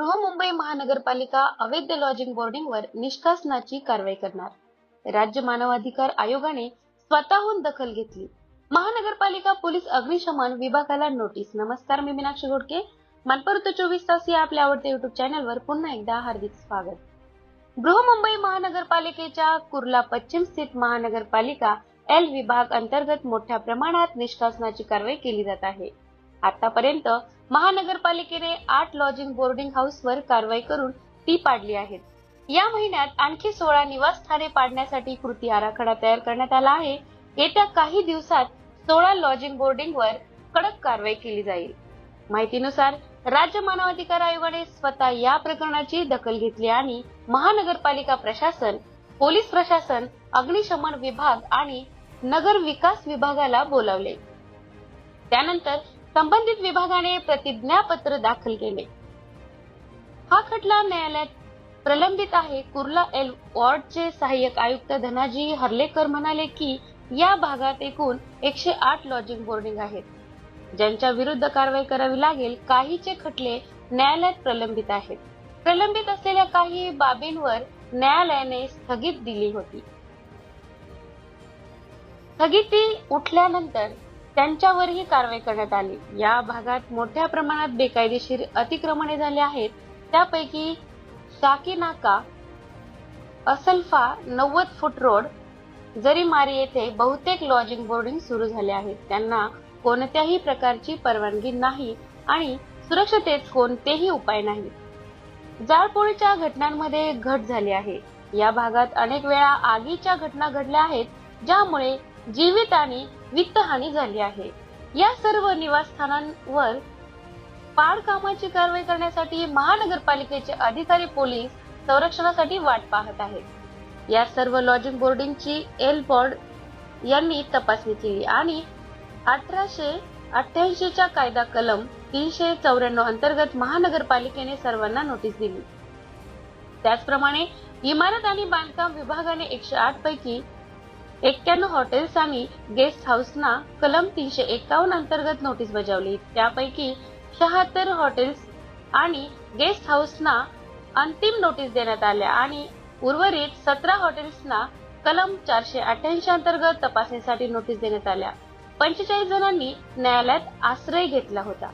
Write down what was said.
बृहमुंबई महानगरपालिका अवैध लॉजिंग बोर्डिंगवर निष्कासनाची कारवाई करणार. राज्य मानवाधिकार आयोगाने स्वतःहून दखल घेतली. महानगरपालिका पोलीस अग्निशमन विभागाला नोटीस. नमस्कार मी मीनाक्षी घोडके. मनपर्त चोवीस तास या आपल्या आवडत्या युट्यूब चॅनलवर पुन्हा एकदा हार्दिक स्वागत. बृहमुंबई महानगरपालिकेच्या कुर्ला पश्चिम स्थित महानगरपालिका एल विभाग अंतर्गत मोठ्या प्रमाणात निष्कासनाची कारवाई केली जात आहे. आतापर्यंत महानगरपालिकेने आठ लॉजिंग बोर्डिंग हाऊसवर कारवाई करून ती पाडली आहेत. या महिन्यात आणखी सोळा निवासस्थाने पाडण्यासाठी कृती आराखडा तयार करण्यात आला आहे. येत्या काही दिवसात सोळा लॉजिंग बोर्डिंगवर कडक कारवाई केली जाईल. माहितीनुसार राज्य मानवाधिकार आयोगाने स्वतः या प्रकरणाची दखल घेतली आणि महानगरपालिका प्रशासन पोलीस प्रशासन अग्निशमन विभाग आणि नगर विकास विभागाला बोलावले. त्यानंतर संबंधित विभागाने प्रतिज्ञापत्र दाखल केले. हा खटला न्यायालयात प्रलंबित आहे. कुर्ला एल वॉर्डचे सहाय्यक आयुक्त धनाजी हर्लेकर म्हणाले की या भागात एकूण एकशे आठ लॉजिंग बोर्डिंग आहेत. ज्यांच्या विरुद्ध कारवाई करावी लागेल काहीचे खटले न्यायालयात प्रलंबित आहेत. प्रलंबित असलेल्या काही बाबींवर न्यायालयाने स्थगित दिली होती. स्थगिती उठल्यानंतर त्यांच्यावरही कारवाई करण्यात आली. या भागात मोठ्या प्रमाणात बेकायदेशीर अतिक्रमणे झाले आहेत. त्यापैकी साकीनाका असल्फा नव्वद फूट रोड जरीमारी येथे बहुतेक लॉजिंग बोर्डिंग सुरू झाले आहेत. त्यांना कोणत्याही प्रकारची परवानगी नाही आणि सुरक्षतेत कोणतेही उपाय नाही. जाळपोळीच्या घटनांमध्ये घट झाली आहे. या भागात अनेक वेळा आगीच्या घटना घडल्या आहेत ज्यामुळे जीवित आणि वित्तहानी झाली आहे. या सर्व निवासस्थानांवर पाडकामाची कारवाई करण्यासाठी महानगरपालिकेचे अधिकारी पोलीस संरक्षणासाठी वाट पाहत आहेत. या सर्व लॉजिंग बोर्डिंगची एल बोर्ड यांनी तपासणी केली आणि अठराशे अठ्याऐंशीच्या कायदा कलम तीनशे चौऱ्याण्णव अंतर्गत महानगरपालिकेने सर्वांना नोटीस दिली. त्याचप्रमाणे इमारत आणि बांधकाम विभागाने एकशे आठ पैकी एक्क्याण्णव हॉटेल्स आणि गेस्ट हाऊसना कलम तीनशे एकावन्न अंतर्गत नोटीस बजावली. त्यापैकी शहात्तर हॉटेल्स आणि गेस्ट हाऊसना अंतिम नोटीस देण्यात आल्या आणि उर्वरित सतरा हॉटेल्सना कलम चारशे अठ्ठ्याऐंशी अंतर्गत तपासणीसाठी नोटीस देण्यात आल्या. पंचेचाळीस जणांनी न्यायालयात आश्रय घेतला होता.